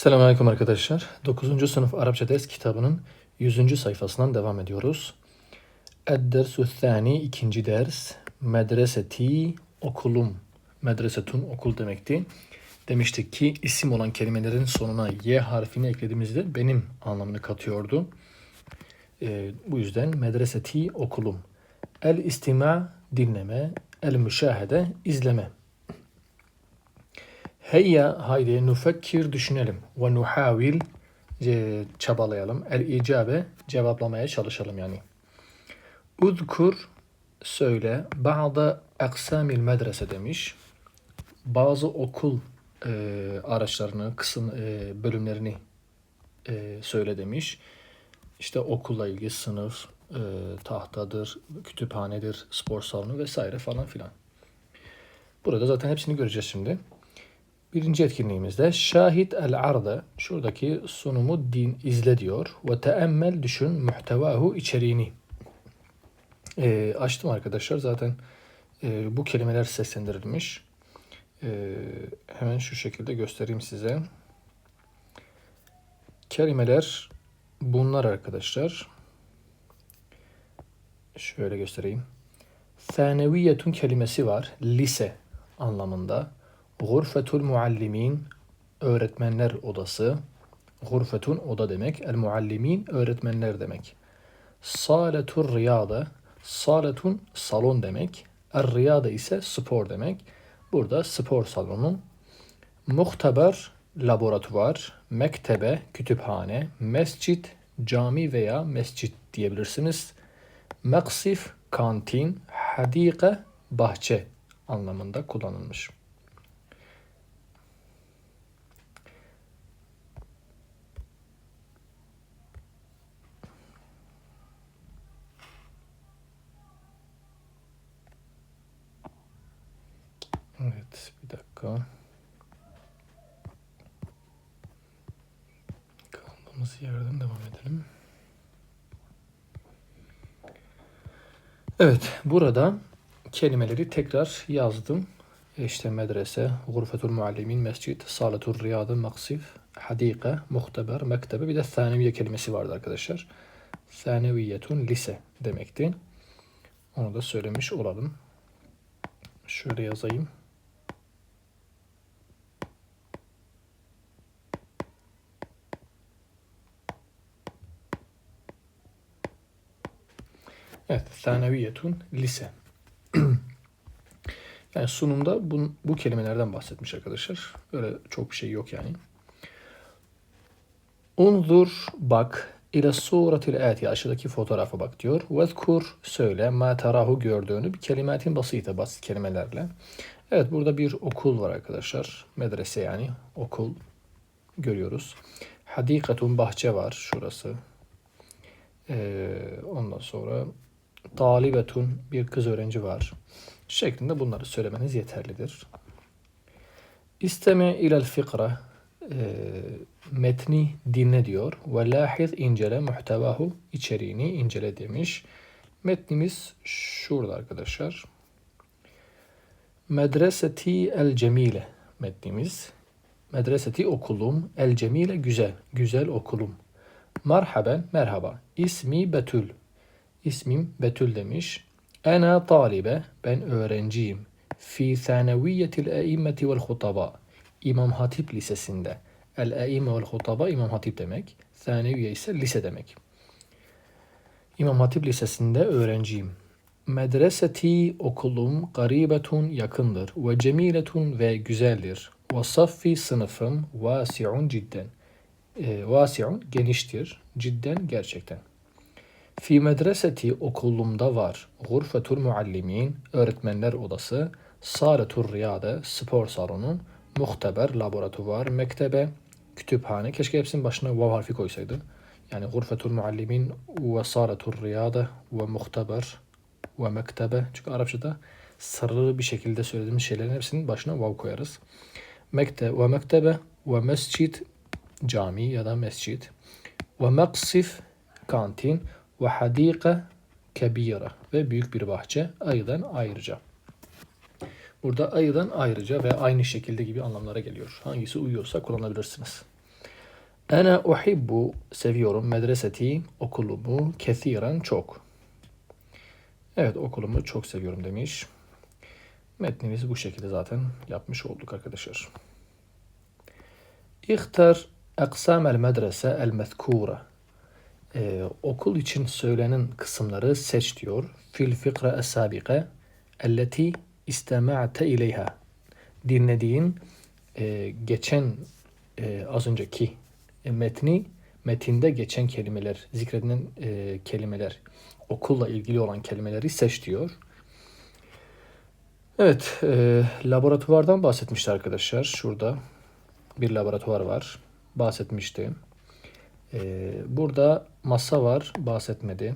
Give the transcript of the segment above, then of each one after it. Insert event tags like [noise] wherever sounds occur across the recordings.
Selamünaleyküm arkadaşlar. 9. sınıf Arapça ders kitabının 100. sayfasından devam ediyoruz. Ed-dersu thani ikinci ders. Medreseti okulum. Medresetun okul demekti. Demiştik ki isim olan kelimelerin sonuna y harfini eklediğimizde benim anlamını katıyordu. Ee, bu yüzden medreseti okulum. El istima dinleme, el müşahede izleme. Heyya haydi nufekkir düşünelim ve nuhavil e, çabalayalım. El icabe cevaplamaya çalışalım yani. Udkur söyle bazı aksamil medrese demiş. Bazı okul e, araçlarını, kısım e, bölümlerini e, söyle demiş. İşte okulla ilgili sınıf, e, tahtadır, kütüphanedir, spor salonu vesaire falan filan. Burada zaten hepsini göreceğiz şimdi. Birinci etkinliğimizde şahit el arda şuradaki sunumu din izle diyor ve teemmel düşün muhtevahu içeriğini. E, açtım arkadaşlar zaten e, bu kelimeler seslendirilmiş. E, hemen şu şekilde göstereyim size. Kelimeler bunlar arkadaşlar. Şöyle göstereyim. Thaneviyetun kelimesi var. Lise anlamında. Gurfetul muallimin öğretmenler odası. Gurfetun oda demek. El muallimin öğretmenler demek. Saletur riyade. Saletun salon demek. Er riyade ise spor demek. Burada spor salonu. Muhteber laboratuvar, mektebe, kütüphane, mescit, cami veya mescit diyebilirsiniz. Meksif, kantin, hadike, bahçe anlamında kullanılmış. Evet, bir dakika. Kaldığımız yerden devam edelim. Evet, burada kelimeleri tekrar yazdım. İşte medrese, gurfetul muallimin, mescid, salatul riyadı, maksif, hadike, muhteber, mektebe bir de thaniviye kelimesi vardı arkadaşlar. Thaneviyetun lise demekti. Onu da söylemiş olalım. Şöyle yazayım. Evet, thaneviyetun lise. [clears throat] yani sunumda bu, bu kelimelerden bahsetmiş arkadaşlar. Öyle çok bir şey yok yani. Unzur bak ile suratil ati aşağıdaki fotoğrafa bak diyor. Vezkur söyle ma tarahu gördüğünü bir kelimetin basite basit kelimelerle. Evet burada bir okul var arkadaşlar. Medrese yani okul görüyoruz. Hadikatun bahçe var şurası. Ee, ondan sonra talibetun bir kız öğrenci var şeklinde bunları söylemeniz yeterlidir. İsteme ilel fikra e, metni dinle diyor ve lahiz incele muhtevahu içeriğini incele demiş. Metnimiz şurada arkadaşlar. Medreseti el cemile metnimiz. Medreseti okulum el cemile güzel. Güzel okulum. Merhaben merhaba. İsmi Betül. İsmim Betül demiş. Ana talibe. Ben öğrenciyim. Fi thaneviyetil eimmeti vel hutaba. İmam Hatip Lisesi'nde. El eimme vel hutaba İmam Hatip demek. Thaneviye ise lise demek. İmam Hatip Lisesi'nde öğrenciyim. Medreseti okulum garibetun yakındır ve cemiletun ve güzeldir. Ve saffi sınıfım vasi'un cidden. E, vasi'un geniştir. Cidden gerçekten. Fi medreseti okulumda var. Gurfetul muallimin öğretmenler odası. Saletur riyade spor salonu. Muhteber laboratuvar. Mektebe kütüphane. Keşke hepsinin başına vav harfi koysaydı. Yani gurfetul muallimin ve saletur riyade ve muhteber ve mektebe. Çünkü Arapçada sarı bir şekilde söylediğimiz şeylerin hepsinin başına vav koyarız. Mekte ve mektebe ve mescid cami ya da mescid ve meksif kantin ve hadika kebira ve büyük bir bahçe aydan ayrıca. Burada aydan ayrıca ve aynı şekilde gibi anlamlara geliyor. Hangisi uyuyorsa kullanabilirsiniz. Ana uhibbu seviyorum medreseti okulumu kethiren çok. Evet okulumu çok seviyorum demiş. Metnimizi bu şekilde zaten yapmış olduk arkadaşlar. İhtar aksam el medrese Ee, okul için söylenen kısımları seç diyor. Fil fikra es sabike elleti istema'te ileyha. Dinlediğin e, geçen e, az önceki e, metni metinde geçen kelimeler, zikredilen e, kelimeler, okulla ilgili olan kelimeleri seç diyor. Evet, e, laboratuvardan bahsetmişti arkadaşlar. Şurada bir laboratuvar var. Bahsetmişti. E, burada masa var. Bahsetmedi.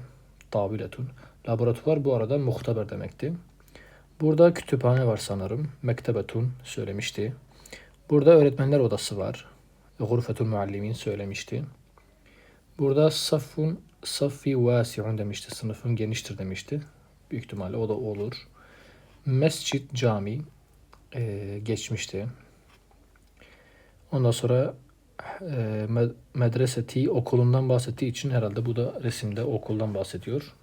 Tabiletun. Laboratuvar bu arada muhtaber demekti. Burada kütüphane var sanırım. Mektebetun söylemişti. Burada öğretmenler odası var. Gurfetul muallimin söylemişti. Burada safun safi vasi'un demişti. Sınıfın geniştir demişti. Büyük ihtimalle o da olur. Mescit cami e, geçmişti. Ondan sonra medreseti okulundan bahsettiği için herhalde bu da resimde okuldan bahsediyor.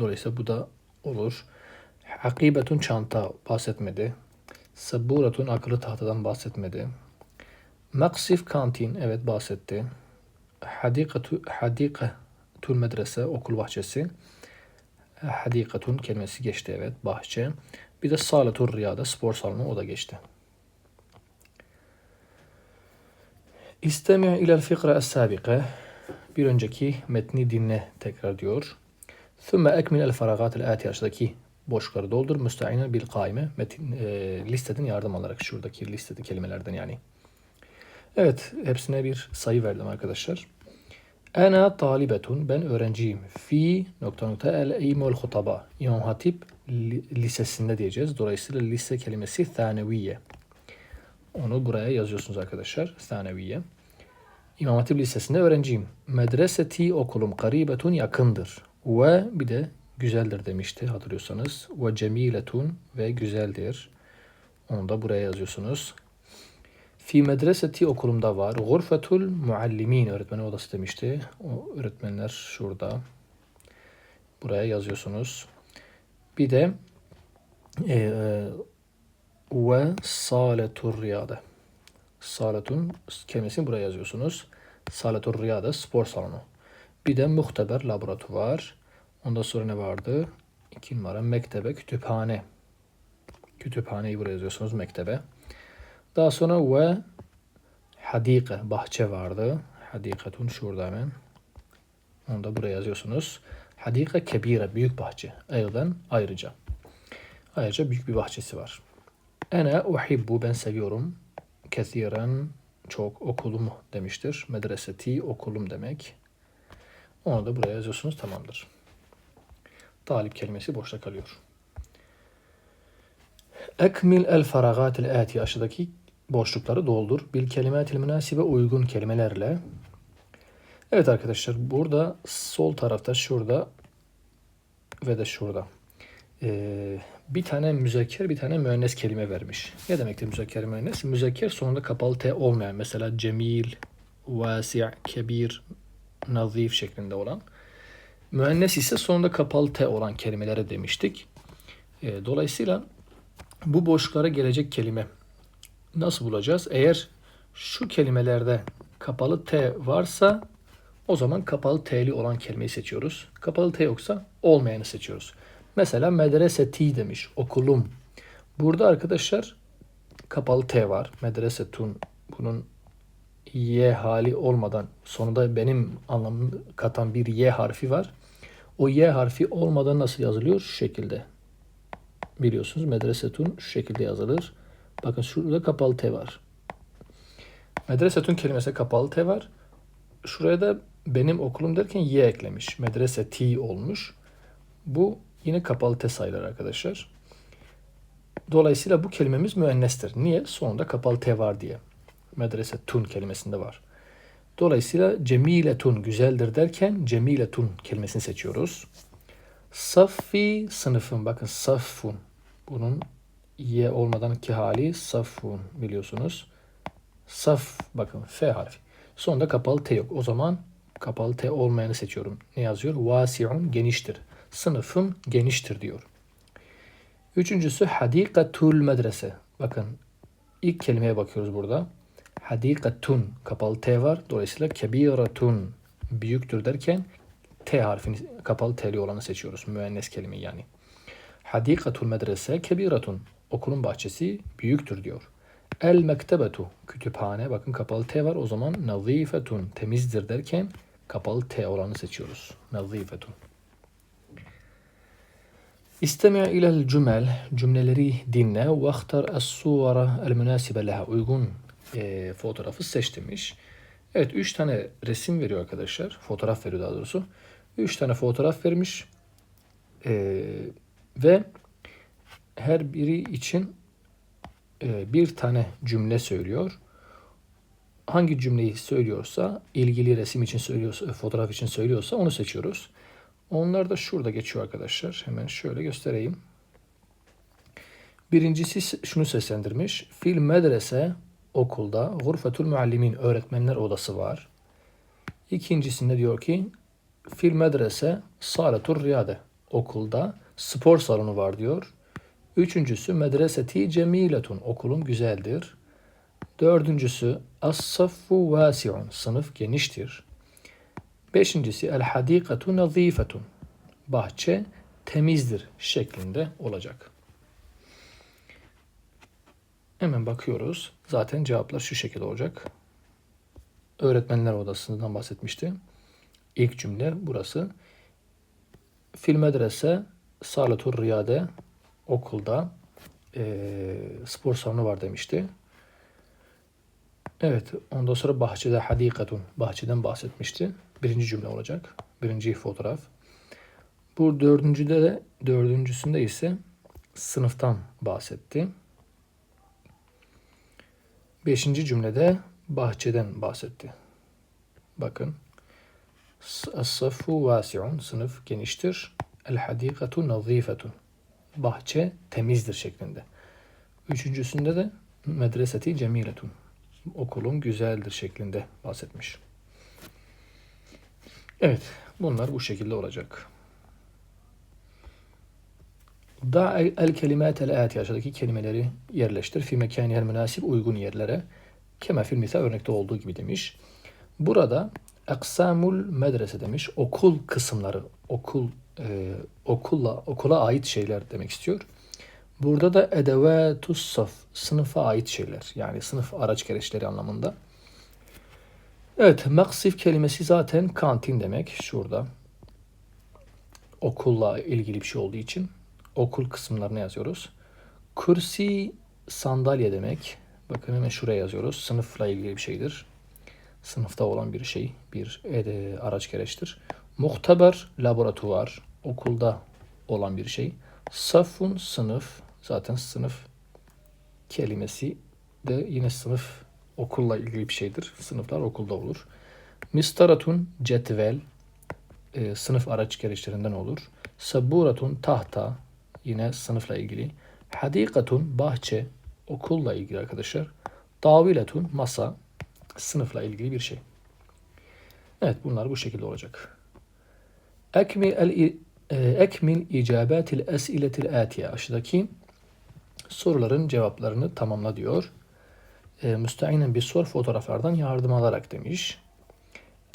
Dolayısıyla bu da olur. Hakibetun çanta bahsetmedi. Saburatun akıllı tahtadan bahsetmedi. Maksif kantin evet bahsetti. Hadikatu hadikatul medrese okul bahçesi. Hadikatun kelimesi geçti evet bahçe. Bir de salatur riyada spor salonu o da geçti. İstemi ilel fikra es-sabika. Bir önceki metni dinle tekrar diyor. Thumma ekmil el faragat el ati aşağıdaki boşlukları doldur. Müsta'inen bil kaime. Metin, e, listeden yardım alarak şuradaki listede kelimelerden yani. Evet hepsine bir sayı verdim arkadaşlar. Ana talibetun ben öğrenciyim. Fi nokta nokta el eymul hutaba. İmam Hatip lisesinde diyeceğiz. Dolayısıyla lise kelimesi thaneviye. Onu buraya yazıyorsunuz arkadaşlar. Thaneviye. İmam Hatip Lisesi'nde öğrenciyim. Medreseti okulum karibetun yakındır. Ve bir de güzeldir demişti hatırlıyorsanız. Ve cemiletun ve güzeldir. Onu da buraya yazıyorsunuz. Fi medreseti okulumda var. Gurfetul muallimin öğretmen odası demişti. O öğretmenler şurada. Buraya yazıyorsunuz. Bir de e, ve saletur riyade. Saletun kelimesini buraya yazıyorsunuz. Saletur riyade spor salonu. Bir de muhteber laboratuvar. Ondan sonra ne vardı? İki numara mektebe, kütüphane. Kütüphaneyi buraya yazıyorsunuz mektebe. Daha sonra ve hadika, bahçe vardı. Hadikatun şurada hemen. Onu da buraya yazıyorsunuz. Hadika kebire, büyük bahçe. Aydan ayrıca. Ayrıca büyük bir bahçesi var. Ene uhibbu, ben seviyorum. Kethiren, çok okulum demiştir. Medreseti, okulum demek. Onu da buraya yazıyorsunuz, tamamdır. Talip kelimesi boşta kalıyor. Ekmil el faragatil ati aşağıdaki boşlukları doldur. Bil kelimetil münasibe uygun kelimelerle. Evet arkadaşlar burada sol tarafta şurada ve de şurada ee, bir tane müzekker bir tane müennes kelime vermiş. Ne demektir müzekker müennes? Müzekker sonunda kapalı T olmayan mesela cemil, vasi' kebir, nazif şeklinde olan. Müennes ise sonunda kapalı T olan kelimelere demiştik. E, dolayısıyla bu boşluklara gelecek kelime nasıl bulacağız? Eğer şu kelimelerde kapalı T varsa o zaman kapalı T'li olan kelimeyi seçiyoruz. Kapalı T yoksa olmayanı seçiyoruz. Mesela medrese T demiş. Okulum. Burada arkadaşlar kapalı T var. Medrese tun. Bunun Y hali olmadan sonunda benim anlamını katan bir Y harfi var. O Y harfi olmadan nasıl yazılıyor? Şu şekilde. Biliyorsunuz medresetun şu şekilde yazılır. Bakın şurada kapalı T var. Medresetun kelimesi kapalı T var. Şuraya da benim okulum derken Y eklemiş. Medrese T olmuş. Bu yine kapalı T sayılır arkadaşlar. Dolayısıyla bu kelimemiz müennestir. Niye? Sonunda kapalı T var diye. Medrese tun kelimesinde var. Dolayısıyla cemiletun güzeldir derken cemiletun kelimesini seçiyoruz. Safi sınıfın bakın safun. Bunun y olmadan ki hali safun biliyorsunuz. Saf bakın f harfi. Sonunda kapalı T yok. O zaman kapalı T olmayanı seçiyorum. Ne yazıyor? Vasi'un geniştir. Sınıfım geniştir diyor. Üçüncüsü hadikatul medrese. Bakın ilk kelimeye bakıyoruz burada. Hadikatun kapalı T var. Dolayısıyla kebiratun büyüktür derken T harfini kapalı T'li olanı seçiyoruz. Müennes kelime yani. Hadikatul medrese kebiratun. Okulun bahçesi büyüktür diyor. El mektebetu kütüphane bakın kapalı T var o zaman nazifetun temizdir derken kapalı T olanı seçiyoruz. Nazifetun. İstemi ilel cümel cümleleri dinle ve ahtar es-suvara el münasibe leha uygun e, fotoğrafı seç demiş. Evet 3 tane resim veriyor arkadaşlar. Fotoğraf veriyor daha doğrusu. 3 tane fotoğraf vermiş. E, ve her biri için e, bir tane cümle söylüyor. Hangi cümleyi söylüyorsa, ilgili resim için söylüyorsa, fotoğraf için söylüyorsa onu seçiyoruz. Onlar da şurada geçiyor arkadaşlar. Hemen şöyle göstereyim. Birincisi şunu seslendirmiş. Fil medrese okulda gurfetul muallimin öğretmenler odası var. İkincisinde diyor ki fil medrese salatur riyade okulda spor salonu var diyor. Üçüncüsü medreseti cemiletun okulum güzeldir. Dördüncüsü as-saffu vasi'un sınıf geniştir. Beşincisi el hadikatu nazifetun bahçe temizdir şeklinde olacak. Hemen bakıyoruz. Zaten cevaplar şu şekilde olacak. Öğretmenler odasından bahsetmişti. İlk cümle burası. Fil medrese salatur riyade okulda e, spor salonu var demişti. Evet, ondan sonra bahçede hadikatun, bahçeden bahsetmişti. Birinci cümle olacak. Birinci fotoğraf. Bu dördüncüde de, dördüncüsünde ise sınıftan bahsetti. Beşinci cümlede bahçeden bahsetti. Bakın. As-safu vasi'un, sınıf geniştir. El hadikatu nazifetun bahçe temizdir şeklinde. Üçüncüsünde de medreseti cemiletun. Okulun güzeldir şeklinde bahsetmiş. Evet, bunlar bu şekilde olacak. Da el kelimat el ati aşağıdaki kelimeleri yerleştir. Fi mekaniyer münasip uygun yerlere. Kema fil misal örnekte olduğu gibi demiş. Burada aksamul medrese demiş. Okul kısımları, okul e, okulla okula ait şeyler demek istiyor. Burada da edevetus saf sınıfa ait şeyler yani sınıf araç gereçleri anlamında. Evet maksif kelimesi zaten kantin demek şurada. Okulla ilgili bir şey olduğu için okul kısımlarına yazıyoruz. Kursi sandalye demek. Bakın hemen şuraya yazıyoruz. Sınıfla ilgili bir şeydir. Sınıfta olan bir şey, bir ede, araç gereçtir. Muhtaber laboratuvar okulda olan bir şey. Safun sınıf zaten sınıf kelimesi de yine sınıf okulla ilgili bir şeydir. Sınıflar okulda olur. Mistaratun cetvel e, sınıf araç gereçlerinden olur. Saburatun tahta yine sınıfla ilgili. Hadikatun bahçe okulla ilgili arkadaşlar. Daviletun masa sınıfla ilgili bir şey. Evet bunlar bu şekilde olacak. Ekmi el ekmil icabetil esiletil atiye aşağıdaki soruların cevaplarını tamamla diyor. E, müsteinen bir sor fotoğraflardan yardım alarak demiş.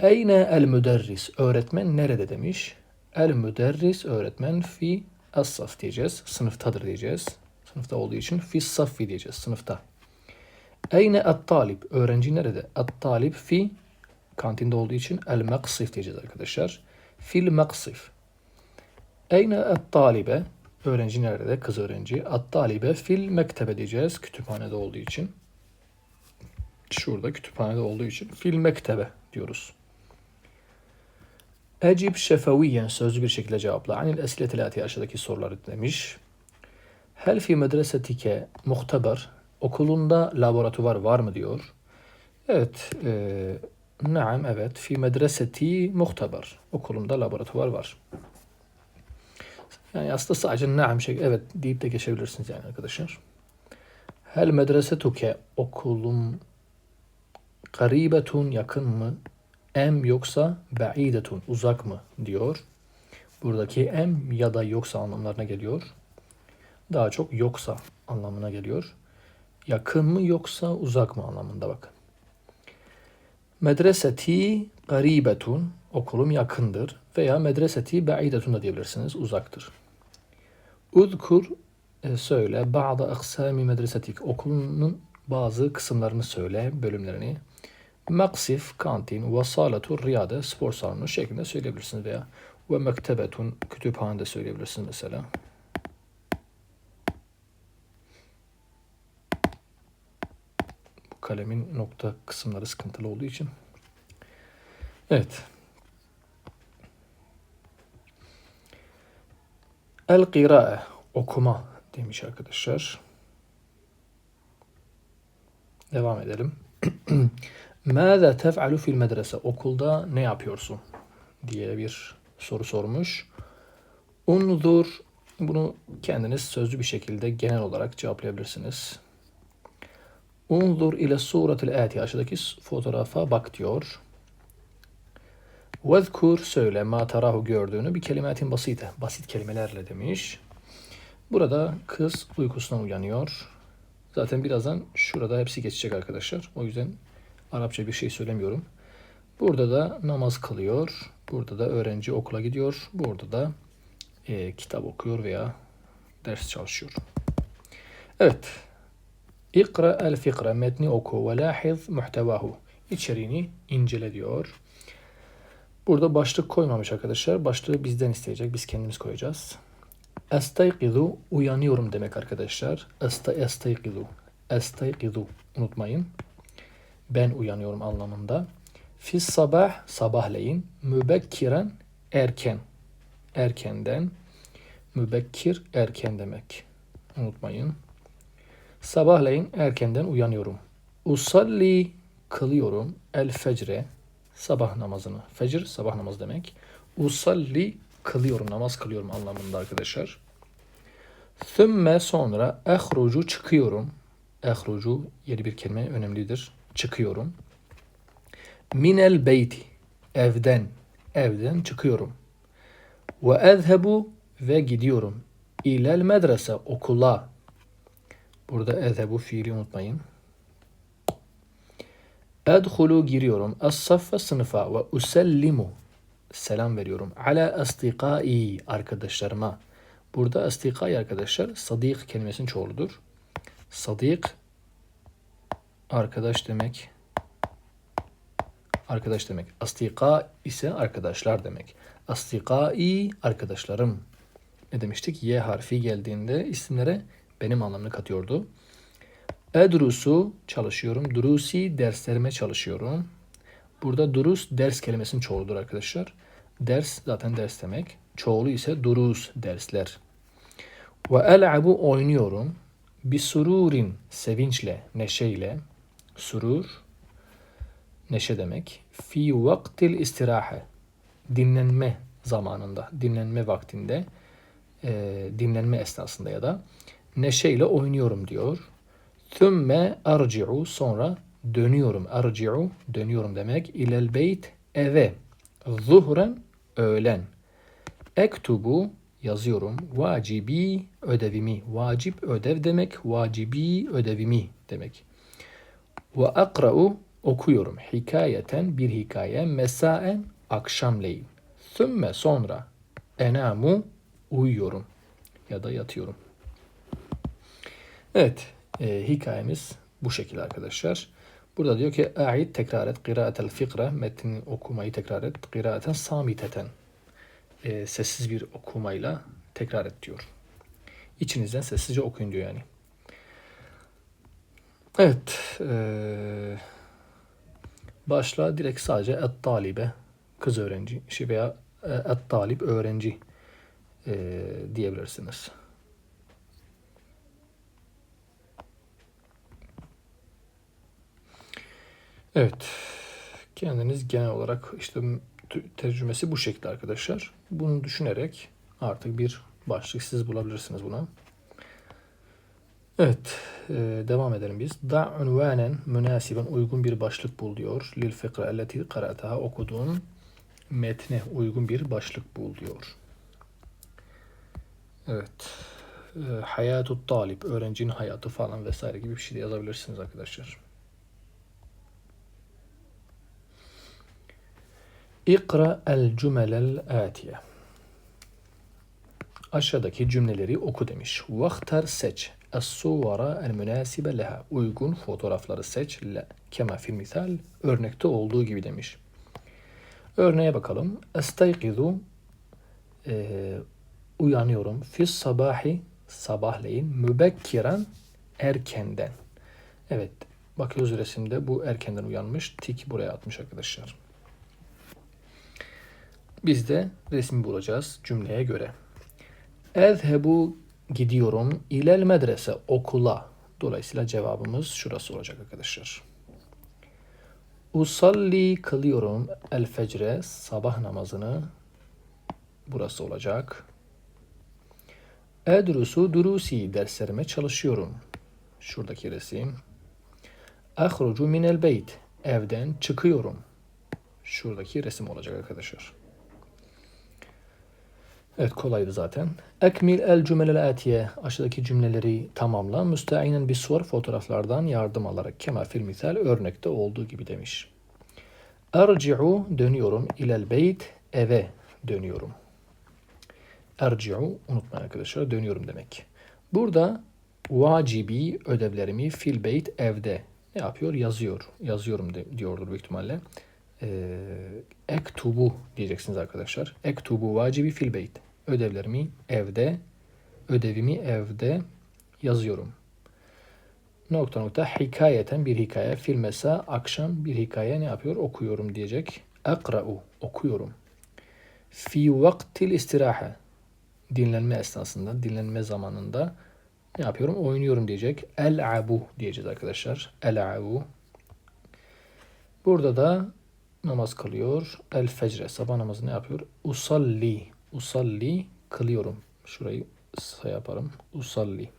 Eyne el müderris öğretmen nerede demiş. El müderris öğretmen fi as diyeceğiz. Sınıftadır diyeceğiz. Sınıfta olduğu için fi saffi diyeceğiz. Sınıfta. Eyne et talip öğrenci nerede? Et talip fi kantinde olduğu için el maksif diyeceğiz arkadaşlar. Fil maksif. Eyne et-talibe öğrenci nerede? Kız öğrenci. Et-talibe fil mektebe diyeceğiz. Kütüphanede olduğu için. Şurada kütüphanede olduğu için fil mektebe diyoruz. Ecib şefeviyen sözlü bir şekilde cevapla. Anil esiletil ati aşağıdaki soruları demiş. Hel fi medresetike muhteber okulunda laboratuvar var mı diyor. Evet, e, naam evet fi medreseti muhteber okulunda laboratuvar var. Yani aslında sadece naam şey evet deyip de geçebilirsiniz yani arkadaşlar. Hel medresetuke okulum Karibetun yakın mı? Em yoksa ba'idetun uzak mı diyor. Buradaki em ya da yoksa anlamlarına geliyor. Daha çok yoksa anlamına geliyor. Yakın mı yoksa uzak mı anlamında bakın. Medreseti garibetun okulum yakındır veya medreseti ba'idetun da diyebilirsiniz uzaktır. Udkur e, söyle bazı aksami medresetik okulunun bazı kısımlarını söyle bölümlerini. Maksif, kantin ve salatu riyade spor salonu şeklinde söyleyebilirsiniz veya ve mektebetun kütüphane de söyleyebilirsiniz mesela. Kalemin nokta kısımları sıkıntılı olduğu için. Evet. El kirae okuma demiş arkadaşlar. Devam edelim. [clears throat] Mâze tef'alu fil medrese? Okulda ne yapıyorsun? diye bir soru sormuş. Unzur bunu kendiniz sözlü bir şekilde genel olarak cevaplayabilirsiniz. Unzur ile suretil ati aşağıdaki fotoğrafa bak diyor. Vezkur söyle ma tarahu gördüğünü bir kelimetin basite. Basit kelimelerle demiş. Burada kız uykusundan uyanıyor. Zaten birazdan şurada hepsi geçecek arkadaşlar. O yüzden Arapça bir şey söylemiyorum. Burada da namaz kılıyor. Burada da öğrenci okula gidiyor. Burada da e, kitap okuyor veya ders çalışıyor. Evet. İkra el fikre metni oku ve lahiz muhtevahu. İçeriğini incele diyor. Burada başlık koymamış arkadaşlar. Başlığı bizden isteyecek. Biz kendimiz koyacağız. Estayqizu uyanıyorum demek arkadaşlar. Esta estayqizu. Estayqizu unutmayın. Ben uyanıyorum anlamında. Fis sabah sabahleyin. Mübekkiren erken. Erkenden. Mübekkir erken demek. Unutmayın. Sabahleyin erkenden uyanıyorum. Usalli kılıyorum. El fecre sabah namazını. Fecr sabah namazı demek. Usalli kılıyorum, namaz kılıyorum anlamında arkadaşlar. Thümme sonra ehrucu çıkıyorum. Ehrucu yeni bir kelime önemlidir. Çıkıyorum. Minel beyti evden evden çıkıyorum. Ve ezhebu ve gidiyorum. İlel medrese okula. Burada ezhebu fiili unutmayın. Edhulu giriyorum. Es-saffe sınıfa ve usellimu selam veriyorum. Ala astikai arkadaşlarıma. Burada astikai arkadaşlar sadik kelimesinin çoğuludur. Sadik arkadaş demek. Arkadaş demek. Astika ise arkadaşlar demek. Astikai arkadaşlarım. Ne demiştik? Y harfi geldiğinde isimlere benim anlamını katıyordu. Edrusu çalışıyorum. Durusi derslerime çalışıyorum. Burada durus ders kelimesinin çoğuludur arkadaşlar. Ders zaten ders demek. Çoğulu ise durus dersler. Ve el'abu oynuyorum. Bir sururin sevinçle, neşeyle. Surur neşe demek. Fi vaktil istirahe dinlenme zamanında, dinlenme vaktinde, e, dinlenme esnasında ya da neşeyle oynuyorum diyor. Thümme arci'u sonra dönüyorum. Arci'u dönüyorum demek. İlel beyt eve. Zuhren öğlen. Ektubu yazıyorum. Vacibi ödevimi. Vacip ödev demek. Vacibi ödevimi demek. Ve akra'u okuyorum. Hikayeten bir hikaye. Mesaen akşamleyin. Thümme sonra enamu uyuyorum ya da yatıyorum. Evet e, hikayemiz bu şekilde arkadaşlar. Burada diyor ki a'id tekrar et kıraatel fikre metni okumayı tekrar et kıraaten samiteten e, sessiz bir okumayla tekrar et diyor. İçinizden sessizce okuyun diyor yani. Evet. E, başla direkt sadece et talibe kız öğrenci şey veya et talip öğrenci e, diyebilirsiniz. Evet. Kendiniz genel olarak işte tercümesi bu şekilde arkadaşlar. Bunu düşünerek artık bir başlık siz bulabilirsiniz buna. Evet, e, devam edelim biz. Da unvanen münasiben uygun bir başlık bul diyor. Lil fıkra elleti karataha okuduğun metne uygun bir başlık bul diyor. Evet. E, hayatut talip, öğrencinin hayatı falan vesaire gibi bir şey de yazabilirsiniz arkadaşlar. İkra el cümelel atiye. Aşağıdaki cümleleri oku demiş. Vaktar seç. Es-suvara el münasibe leha. Uygun fotoğrafları seç. Le. Kema fil misal. Örnekte olduğu gibi demiş. Örneğe bakalım. Estayqizu e, uyanıyorum. Fis sabahi sabahleyin mübekkiren erkenden. Evet bakıyoruz resimde bu erkenden uyanmış. Tik buraya atmış arkadaşlar. Biz de resmi bulacağız cümleye göre. Ezhebu gidiyorum ilel medrese okula. Dolayısıyla cevabımız şurası olacak arkadaşlar. Usalli kılıyorum el fecre sabah namazını. Burası olacak. Edrusu durusi derslerime çalışıyorum. Şuradaki resim. Ahrucu minel beyt evden çıkıyorum. Şuradaki resim olacak arkadaşlar. Evet kolaydı zaten. Ekmil el cümelel atiye. Aşağıdaki cümleleri tamamla. Müsteinen bir suvar fotoğraflardan yardım alarak. Kema fil misal örnekte olduğu gibi demiş. Erci'u dönüyorum ilel beyt eve dönüyorum. Erci'u unutmayın arkadaşlar dönüyorum demek. Burada vacibi ödevlerimi fil beyt evde ne yapıyor? Yazıyor. Yazıyorum de, diyordur büyük ihtimalle. Ee, ektubu diyeceksiniz arkadaşlar. Ektubu vacibi fil beyt. Ödevlerimi evde, ödevimi evde yazıyorum. Nokta nokta hikayeten bir hikaye. Fil akşam bir hikaye ne yapıyor? Okuyorum diyecek. Akra'u okuyorum. Fi vaktil istiraha dinlenme esnasında, dinlenme zamanında ne yapıyorum? Oynuyorum diyecek. El-abu diyeceğiz arkadaşlar. El-abu. Burada da namaz kılıyor. El fecre. Sabah namazı ne yapıyor? Usalli. Usalli kılıyorum. Şurayı say yaparım. Usalli.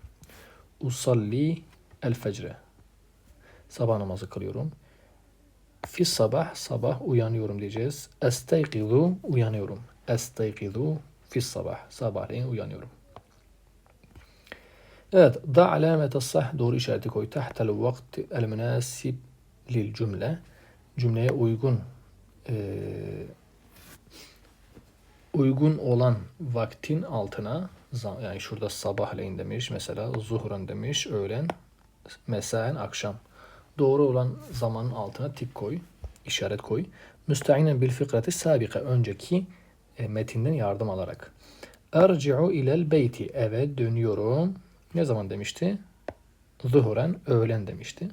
Usalli el fecre. Sabah namazı kılıyorum. Fi sabah sabah uyanıyorum diyeceğiz. Estayqizu uyanıyorum. Estayqizu fi sabah. Sabahleyin uyanıyorum. Evet. Da alamete sah doğru işareti koy. Tahtel vakt el münasib lil cümle. Cümleye uygun e, uygun olan vaktin altına yani şurada sabahleyin demiş mesela zuhran demiş öğlen mesaen akşam. Doğru olan zamanın altına tik koy işaret koy. Müsteinen bil fikrati sabika önceki e, metinden yardım alarak. Erci'u ilel beyti eve dönüyorum. Ne zaman demişti? Zuhuren öğlen demişti.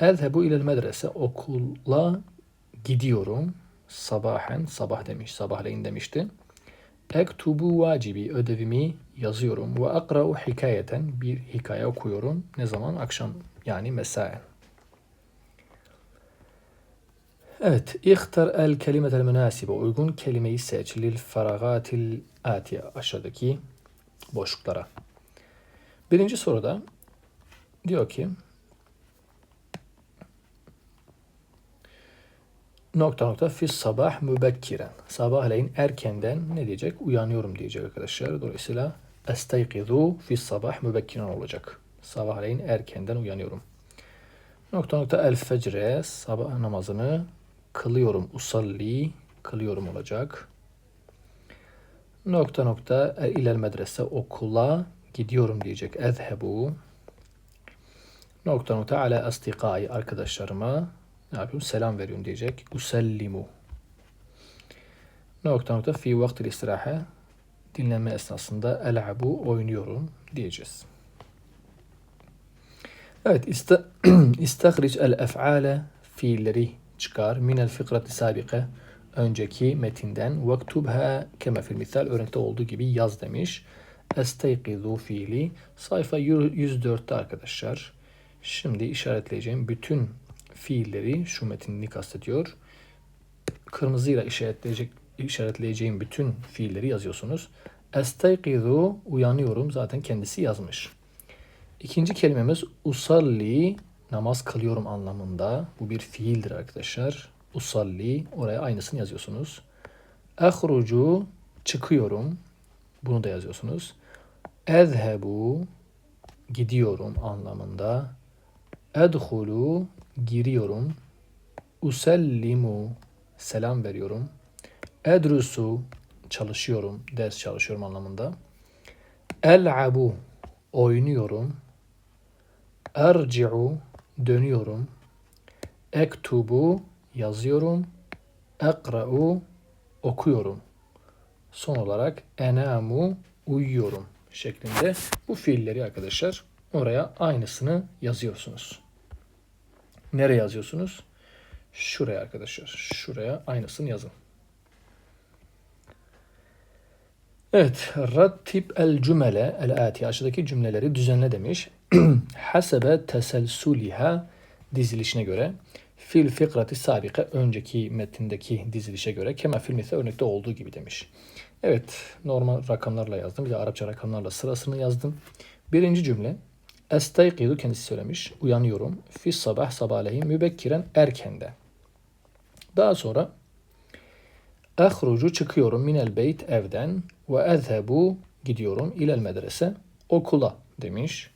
Ezhebu ilel medrese okula gidiyorum sabahen sabah demiş sabahleyin demişti. Ektubu vacibi ödevimi yazıyorum ve akra'u hikayeten bir hikaye okuyorum. Ne zaman? Akşam yani mesaen. Evet. İhtar el kelimetel münasibe. Uygun kelimeyi seç. Lil feragatil atiye. Aşağıdaki boşluklara. Birinci soruda diyor ki nokta nokta fis sabah mübekkiren. Sabahleyin erkenden ne diyecek? Uyanıyorum diyecek arkadaşlar. Dolayısıyla estaykizu fis sabah mübekkiren olacak. Sabahleyin erkenden uyanıyorum. Nokta nokta el fecre sabah namazını kılıyorum. Usalli kılıyorum olacak. Nokta nokta ilel medrese okula gidiyorum diyecek. Ezhebu. Nokta nokta ala astikai arkadaşlarıma ne yapıyorum? Selam veriyorum diyecek. Usellimu. Nokta nokta fi vaktil istiraha dinlenme esnasında el'abu oynuyorum diyeceğiz. Evet, iste, [clears throat] istahric el ef'ale fiilleri çıkar. Minel fikrati sabike önceki metinden vektubha kema fil misal örnekte olduğu gibi yaz demiş. Esteyqizu fiili sayfa 104'te arkadaşlar. Şimdi işaretleyeceğim bütün fiilleri şu metinini kastediyor. Kırmızıyla işaretleyecek işaretleyeceğim bütün fiilleri yazıyorsunuz. Estayqizu uyanıyorum zaten kendisi yazmış. İkinci kelimemiz usalli namaz kılıyorum anlamında. Bu bir fiildir arkadaşlar. Usalli oraya aynısını yazıyorsunuz. Ehrucu çıkıyorum. Bunu da yazıyorsunuz. Ezhebu gidiyorum anlamında. Edhulu giriyorum. Usellimu selam veriyorum. Edrusu çalışıyorum, ders çalışıyorum anlamında. El'abu oynuyorum. Erci'u dönüyorum. Ektubu yazıyorum. Ekra'u okuyorum. Son olarak enamu uyuyorum şeklinde bu fiilleri arkadaşlar oraya aynısını yazıyorsunuz. Nereye yazıyorsunuz? Şuraya arkadaşlar. Şuraya aynısını yazın. Evet. Rattib el cümle el ati. Aşağıdaki cümleleri düzenle demiş. [clears throat] Hasebe teselsuliha dizilişine göre. Fil fikrati sabike önceki metindeki dizilişe göre. Kema fil misle örnekte olduğu gibi demiş. Evet. Normal rakamlarla yazdım. Bir de Arapça rakamlarla sırasını yazdım. Birinci cümle. Estayqidu kendisi söylemiş. Uyanıyorum. Fi sabah sabahleyin mübekkiren erkende. Daha sonra Ehrucu çıkıyorum minel beyt evden ve ezhebu gidiyorum ilel medrese okula demiş.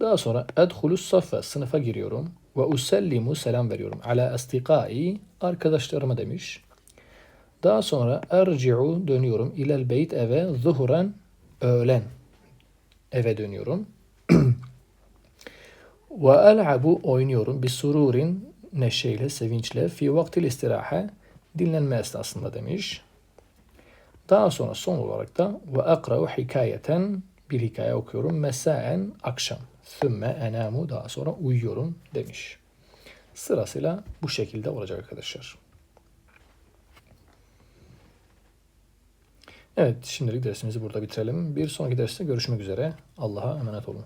Daha sonra edhulus safa sınıfa giriyorum ve usellimu selam veriyorum ala estikai arkadaşlarıma demiş. Daha sonra erci'u dönüyorum ilel beyt eve zuhuren öğlen eve dönüyorum. [clears throat] ve el'abu oynuyorum bir sururin neşeyle, sevinçle fi vaktil istiraha dinlenme esnasında demiş. Daha sonra son olarak da ve akra'u hikayeten bir hikaye okuyorum. Mesaen akşam. Sümme enamu daha sonra uyuyorum demiş. Sırasıyla bu şekilde olacak arkadaşlar. Evet şimdilik dersimizi burada bitirelim. Bir sonraki derste görüşmek üzere. Allah'a emanet olun.